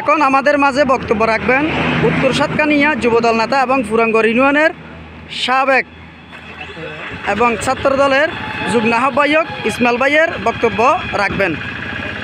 এখন আমাদের মাঝে বক্তব্য রাখবেন উত্তর সাতকানিয়া যুবদল নেতা এবং ফুরাঙ্গর ইউনিয়নের সাবেক এবং ছাত্রদলের যুগ্ম আহ্বায়ক ইসমাইল ভাইয়ের বক্তব্য রাখবেন।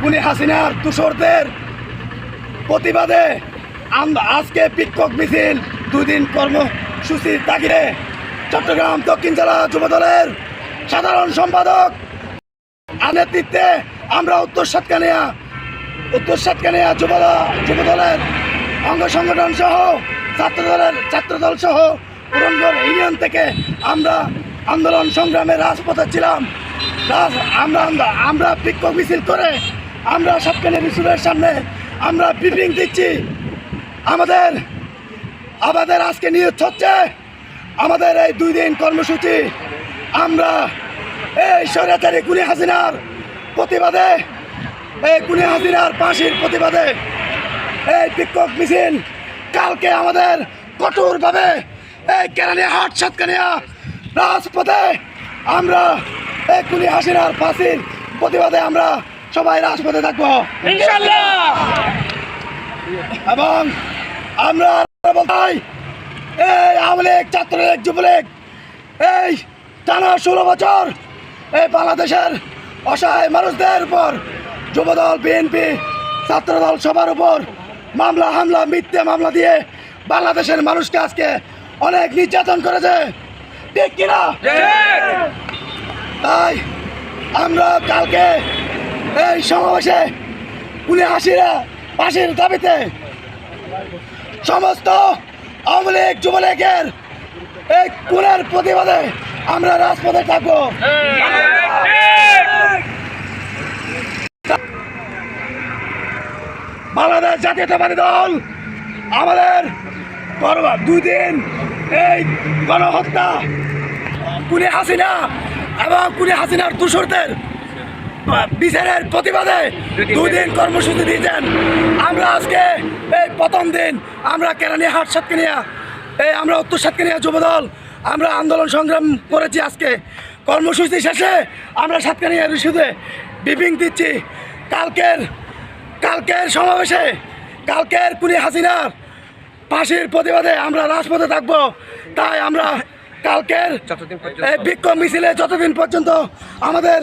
পুনি হাসিনার তুষরদের প্রতিবাদে আজকে বিক্ষোভ মিছিল, দুই দিন কর্মসূচির তাগিদে চট্টগ্রাম দক্ষিণ জেলা যুবদলের সাধারণ সম্পাদক। নেতৃত্বে আমরা উত্তর সাতকানিয়া উত্তর সাতকানিয়া যুবদল যুবদলের অঙ্গ সংগঠন সহ, ছাত্র দলের ছাত্রদল সহ পুরনগর ইউনিয়ন থেকে আমরা আন্দোলন সংগ্রামে রাজপথে ছিলাম। আমরা- আমরা বিক্ষোভ মিছিল করে আমরা সাতকানিয়া বিশ্ববিদ্যালয়ের সামনে আমরা ব্রিফিং দিচ্ছি। আমাদের আমাদের আজকে নিয়োগ হচ্ছে। আমাদের এই দুই দিন কর্মসূচি, আমরা এই স্বৈরাচারী কুনি হাসিনার প্রতিবাদে, এই কুনি হাসিনার ফাঁসির প্রতিবাদে এই বিক্ষোভ মিছিল কালকে আমাদের কঠোরভাবে এই কেরানিয়া হাট সাতকানিয়া রাজপথে আমরা এই কুনি হাসিনার ফাঁসির প্রতিবাদে আমরা সবাই রাজপথে থাকব। এবং আমরা বলতাই এই আওয়ামী লীগ ছাত্রলীগ যুবলীগ এই টানা ষোলো বছর এই বাংলাদেশের অসহায় মানুষদের উপর যুবদল বিএনপি ছাত্রদল সবার উপর মামলা হামলা মিথ্যে মামলা দিয়ে বাংলাদেশের মানুষকে আজকে অনেক নির্যাতন করেছে। ঠিক কিনা? তাই আমরা কালকে এই সমাবেশে উনি হাসিরা ফাঁসির দাবিতে সমস্ত আওয়ামী লীগ, যুবলীগের এই খুনের প্রতিবাদে আমরা রাজপথে থাকব। বাংলাদেশ জাতীয়তাবাদী দল আমাদের দুই দিন এই গণহত্যা। কুনি হাসিনা এবং কুনি হাসিনার দূষরদের বিচারের প্রতিবাদে দুই দিন কর্মসূচি দিয়েছেন আমরা আজকে এই প্রথম দিন আমরা কেরানিয়া হাট সাতকানিয়া এই আমরা উত্তর সাতকানিয়া যুবদল আমরা আন্দোলন সংগ্রাম করেছি আজকে। কর্মসূচি শেষে আমরা সাতকানিয়া ইস্যুতে ব্রিফিং দিচ্ছি। কালকের কালকের সমাবেশে কালকের কুনি হাসিনার ফাঁসির প্রতিবাদে আমরা রাজপথে থাকব। তাই আমরা কালকের বিক্ষোভ মিছিলে যতদিন পর্যন্ত আমাদের